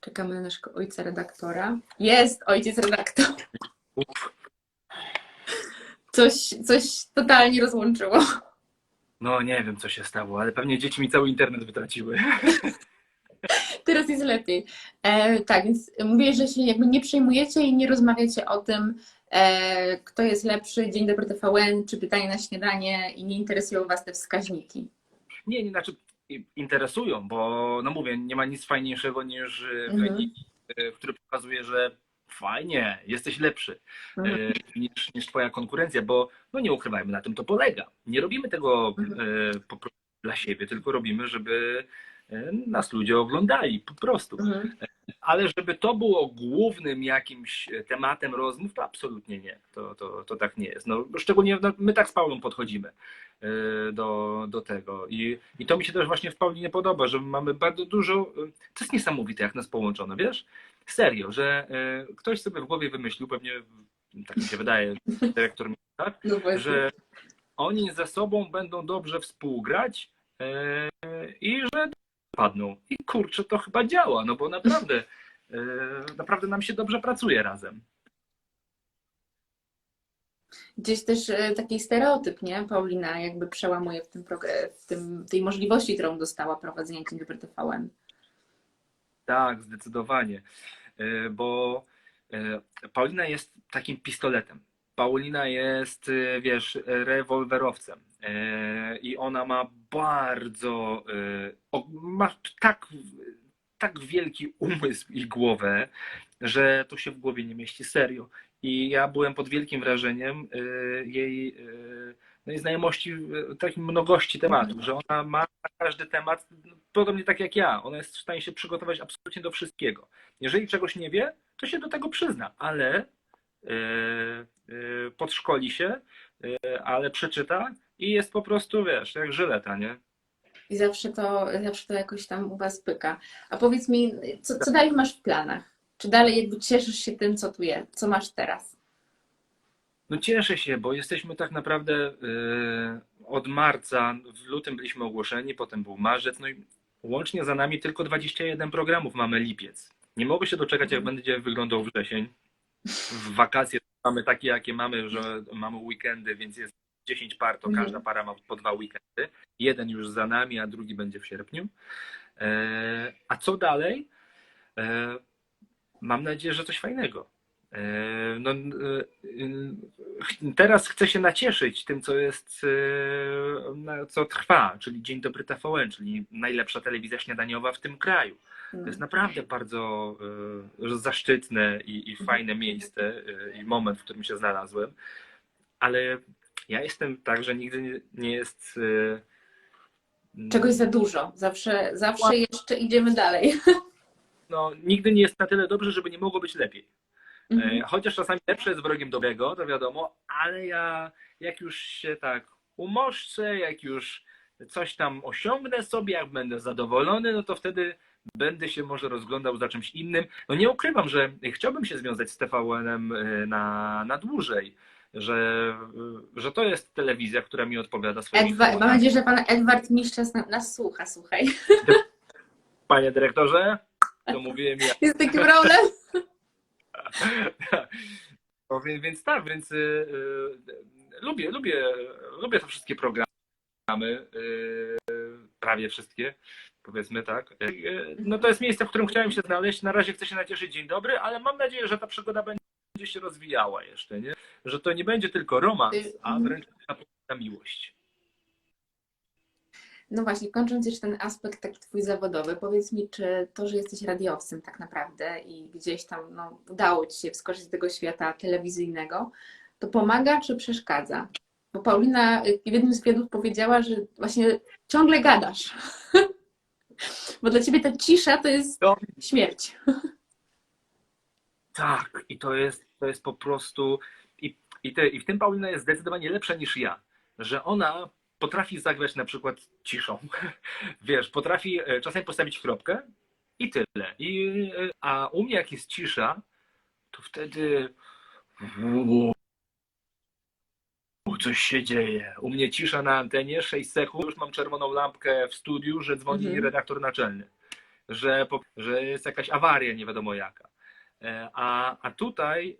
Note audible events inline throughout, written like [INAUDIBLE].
Czekamy na naszego ojca redaktora. Jest ojciec redaktor. Coś, coś totalnie rozłączyło. No nie wiem, co się stało, ale pewnie dzieci mi cały internet wytraciły. [LAUGHS] Teraz jest lepiej. E, tak, więc mówię, że się jakby nie przejmujecie i nie rozmawiacie o tym, e, kto jest lepszy, Dzień dobry TVN, czy pytanie na śniadanie i nie interesują Was te wskaźniki. Nie, nie, znaczy interesują, bo no mówię, nie ma nic fajniejszego niż e, Mhm. wynik, który pokazuje, że fajnie, jesteś lepszy e, Mhm. niż, niż twoja konkurencja, bo no nie ukrywajmy, na tym to polega. Nie robimy tego Mhm. e, po prostu dla siebie, tylko robimy, żeby nas ludzie oglądali, po prostu. Mhm. Ale żeby to było głównym jakimś tematem rozmów, to absolutnie nie. To, to, to tak nie jest. No, szczególnie no, my tak z Paulą podchodzimy y, do, do tego. I, I to mi się też właśnie w Paulinie podoba, że mamy bardzo dużo. y, To jest niesamowite, jak nas połączono, wiesz? Serio, że ktoś sobie w głowie wymyślił, pewnie tak mi się wydaje, dyrektor, mi, tak? No że oni ze sobą będą dobrze współgrać i że padną. I kurczę, to chyba działa, no bo naprawdę, yy, naprawdę nam się dobrze pracuje razem. Gdzieś też e, taki stereotyp, nie? Paulina jakby przełamuje w tym, prog- w tym tej możliwości, którą dostała prowadzenia Dzień dobry TVN. Tak, zdecydowanie. Bo Paulina jest takim pistoletem. Paulina jest, yy, wiesz, rewolwerowcem. Yy, I ona ma bardzo, o- ma tak, tak wielki umysł i głowę, że to się w głowie nie mieści serio. I ja byłem pod wielkim wrażeniem jej, no, jej znajomości, takiej mnogości tematów, że ona ma każdy temat, podobnie tak jak ja, ona jest w stanie się przygotować absolutnie do wszystkiego. Jeżeli czegoś nie wie, to się do tego przyzna, ale podszkoli się, yy, ale przeczyta i jest po prostu, wiesz, jak żyleta, nie? I zawsze to, zawsze to jakoś tam u Was pyka. A powiedz mi, co, co dalej masz w planach? Czy dalej jakby cieszysz się tym, co tu jest? Co masz teraz? No cieszę się, bo jesteśmy tak naprawdę yy, od marca, w lutym byliśmy ogłoszeni, potem był marzec, no i łącznie za nami tylko 21 programów mamy lipiec. Nie mogę się doczekać, jak Mhm. będzie wyglądał wrzesień. W wakacje mamy takie, jakie mamy, że mamy weekendy, więc jest 10 par, to Mhm. każda para ma po dwa weekendy. Jeden już za nami, a drugi będzie w sierpniu. E, a co dalej? E, mam nadzieję, że coś fajnego. E, No, e, teraz chcę się nacieszyć tym, co jest, e, co trwa, czyli Dzień Dobry TVN, czyli najlepsza telewizja śniadaniowa w tym kraju. To jest naprawdę bardzo zaszczytne i, i fajne miejsce i moment, w którym się znalazłem. Ale ja jestem tak, że nigdy nie, jest. Czegoś za dużo. Zawsze, zawsze jeszcze idziemy dalej. No, nigdy nie jest na tyle dobrze, żeby nie mogło być lepiej. E, Mhm. Chociaż czasami lepsze jest wrogiem dobrego, to wiadomo, ale ja jak już się tak umoszczę, jak już coś tam osiągnę sobie, jak będę zadowolony, no to wtedy będę się może rozglądał za czymś innym. No nie ukrywam, że chciałbym się związać z TVN-em e, na, na dłużej, że, e, że to jest telewizja, która mi odpowiada swoimi Edwa- mam nadzieję, że pan Edward Mistrzas nas, słucha, słuchaj. Panie dyrektorze, to [LAUGHS] mówiłem ja. Jest taki problem? No, więc, więc tak, więc y, y, lubię, lubię, lubię te wszystkie programy, y, prawie wszystkie, powiedzmy tak. Y, no to jest miejsce, w którym chciałem się znaleźć. Na razie chcę się nacieszyć dzień dobry, ale mam nadzieję, że ta przygoda będzie się rozwijała jeszcze, nie? Że to nie będzie tylko romans, a wręcz ta miłość. No właśnie, kończąc jeszcze ten aspekt taki twój zawodowy, powiedz mi, czy to, że jesteś radiowcem tak naprawdę i gdzieś tam no, udało ci się wskoczyć do tego świata telewizyjnego, to pomaga czy przeszkadza? Bo Paulina w jednym z wywiadów powiedziała, że właśnie ciągle gadasz. [LAUGHS] Bo dla ciebie ta cisza to jest No. śmierć. [LAUGHS] Tak, i to jest, to jest po prostu. I, i, te, I w tym Paulina jest zdecydowanie lepsza niż ja, że ona potrafi zagrać na przykład ciszą. [LAUGHS] Wiesz, potrafi e, czasami postawić kropkę i tyle. I, e, a u mnie, jak jest cisza, to wtedy. Coś się dzieje. U mnie cisza na antenie, 6 sekund, już mam czerwoną lampkę w studiu, że dzwoni Mhm. redaktor naczelny. że, że jest jakaś awaria, nie wiadomo jaka. E, A, a tutaj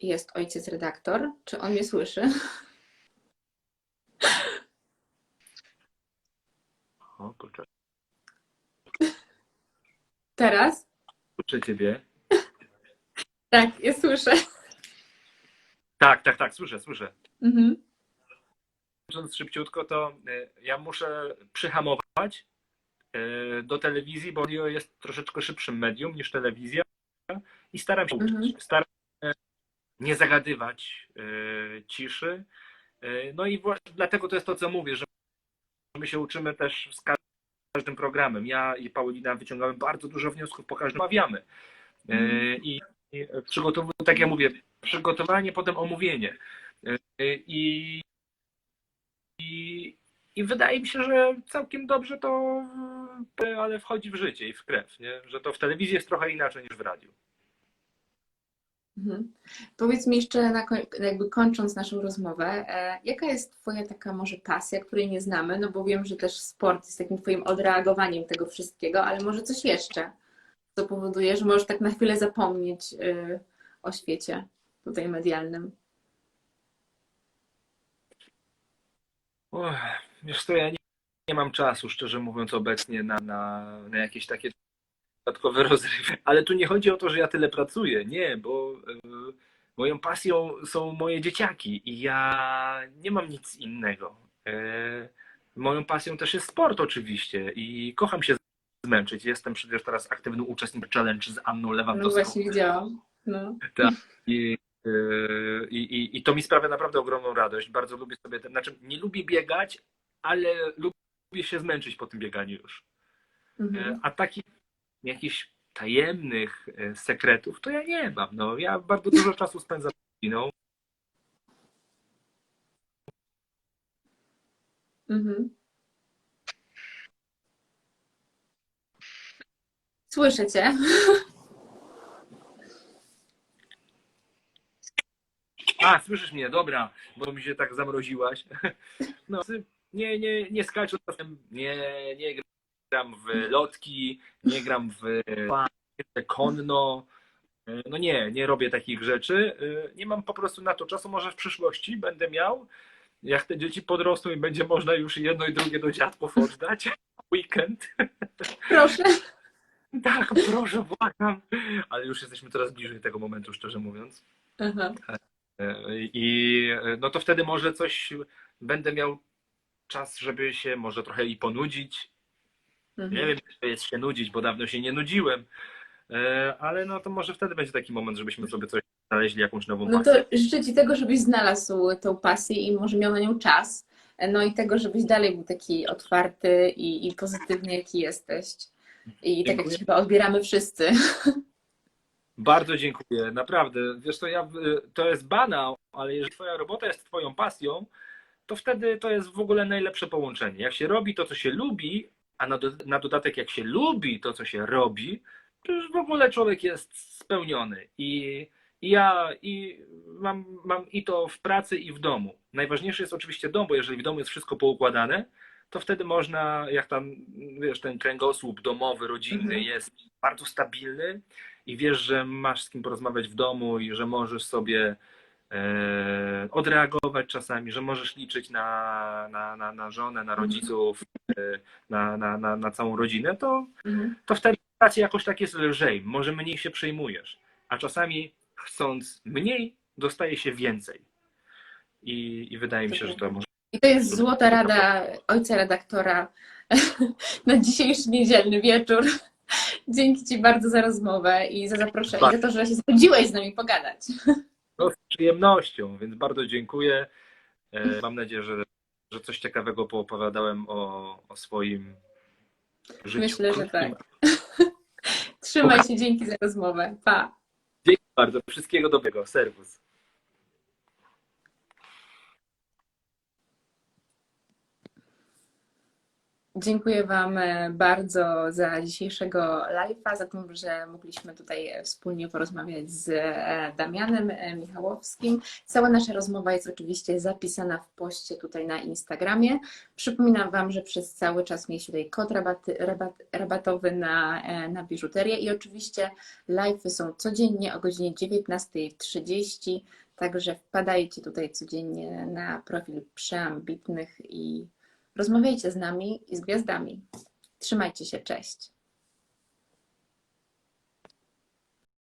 Jest ojciec redaktor. Czy on mnie słyszy? o kurczę, Teraz? słyszę ciebie. Tak, ja słyszę. Tak, tak, tak, słyszę, słyszę. Mhm. Kończąc szybciutko, to e, ja muszę przyhamować e, do telewizji, bo radio jest troszeczkę szybszym medium niż telewizja i staram się Mhm. uczyć. Staram się nie zagadywać e, ciszy. E, No i właśnie dlatego to jest to, co mówię, że my się uczymy też z każdym programem. Ja i Paulina wyciągamy bardzo dużo wniosków, po każdym omawiamy. E, Mhm. I przygotowuję, tak jak mówię, przygotowanie, potem omówienie. I i, I wydaje mi się, że całkiem dobrze to, ale wchodzi w życie i w krew, nie? że to w telewizji jest trochę inaczej niż w radiu. Mhm. Powiedz mi jeszcze, na, jakby kończąc naszą rozmowę, e, jaka jest Twoja taka może pasja, której nie znamy? No bo wiem, że też sport jest takim Twoim odreagowaniem tego wszystkiego, ale może coś jeszcze, co powoduje, że możesz tak na chwilę zapomnieć y, o świecie tutaj medialnym. Uch, wiesz co, ja nie, nie mam czasu, szczerze mówiąc, obecnie na, na, na jakieś takie dodatkowe [LAUGHS] rozrywy. Ale tu nie chodzi o to, że ja tyle pracuję. Nie, bo e, moją pasją są moje dzieciaki i ja nie mam nic innego. E, moją pasją też jest sport oczywiście i kocham się zmęczyć. Jestem przecież teraz aktywnym uczestnikiem challenge z Anną No Lewandowską. właśnie widziałam. No. I, yy, i, i, I to mi sprawia naprawdę ogromną radość. Bardzo lubię sobie, ten, znaczy nie lubię biegać, ale lubię się zmęczyć po tym bieganiu już. Mhm. E, A takich jakichś tajemnych e, sekretów to ja nie mam. No, ja bardzo dużo czasu spędzam z rodziną. Mhm. Słyszę Cię. A, słyszysz mnie, dobra, bo mi się tak zamroziłaś. No, nie, nie, nie czasem, nie, nie gram w lotki, nie gram w konno. No nie, nie robię takich rzeczy. Nie mam po prostu na to czasu. Może w przyszłości będę miał, jak te dzieci podrosną i będzie można już jedno i drugie do dziadków oddać. [LAUGHS] Weekend. Proszę. [LAUGHS] Tak, proszę, błagam. Ale już jesteśmy coraz bliżej tego momentu, szczerze mówiąc. Aha. I no to wtedy może coś będę miał czas, żeby się może trochę i ponudzić. Mhm. Nie wiem, czy to jest się nudzić, bo dawno się nie nudziłem. E, Ale no to może wtedy będzie taki moment, żebyśmy sobie coś znaleźli, jakąś nową No pasję. to życzę Ci tego, żebyś znalazł tą pasję i może miał na nią czas. No i tego, żebyś dalej był taki otwarty i, i pozytywny, jaki jesteś. I tak jak Dziękuję. Chyba odbieramy wszyscy. [LAUGHS] Bardzo dziękuję, naprawdę. Wiesz, to ja, to jest banał, ale jeżeli twoja robota jest twoją pasją, to wtedy to jest w ogóle najlepsze połączenie. Jak się robi to, co się lubi, a na, do, na dodatek jak się lubi to, co się robi, to już w ogóle człowiek jest spełniony. I, i ja i mam, mam i to w pracy, i w domu. Najważniejsze jest oczywiście dom, bo jeżeli w domu jest wszystko poukładane, to wtedy można, jak tam, wiesz, ten kręgosłup domowy, rodzinny Mhm. jest bardzo stabilny i wiesz, że masz z kim porozmawiać w domu i że możesz sobie odreagować czasami, że możesz liczyć na, na, na, na żonę, na rodziców, e, na, na, na, na całą rodzinę, to, Mhm. to wtedy pracy jakoś tak jest lżej, może mniej się przejmujesz, a czasami chcąc mniej, dostaje się więcej. I, i wydaje mi się, że to może I to jest złota rada ojca redaktora [LAUGHS] na dzisiejszy niedzielny wieczór. Dzięki Ci bardzo za rozmowę i za zaproszenie, i za to, że się zgodziłeś z nami pogadać. No, z przyjemnością, więc bardzo dziękuję. E, Mam nadzieję, że, że coś ciekawego poopowiadałem o, o swoim życiu. Myślę, że tak. Trzymaj się, [LAUGHS] dzięki za rozmowę. Pa. Dzięki bardzo. Wszystkiego dobrego. Serwus. Dziękuję Wam e, bardzo za dzisiejszego live'a, za to, że mogliśmy tutaj e, wspólnie porozmawiać z e, Damianem Michałowskim. Cała nasza rozmowa jest oczywiście zapisana w poście tutaj na Instagramie. Przypominam Wam, że przez cały czas mieliśmy tutaj kod rabat, rabatowy na, na biżuterię i oczywiście live'y są codziennie o godzinie 19.30, także wpadajcie tutaj codziennie na profil Przeambitnych i Rozmawiajcie z nami i z gwiazdami. Trzymajcie się, cześć.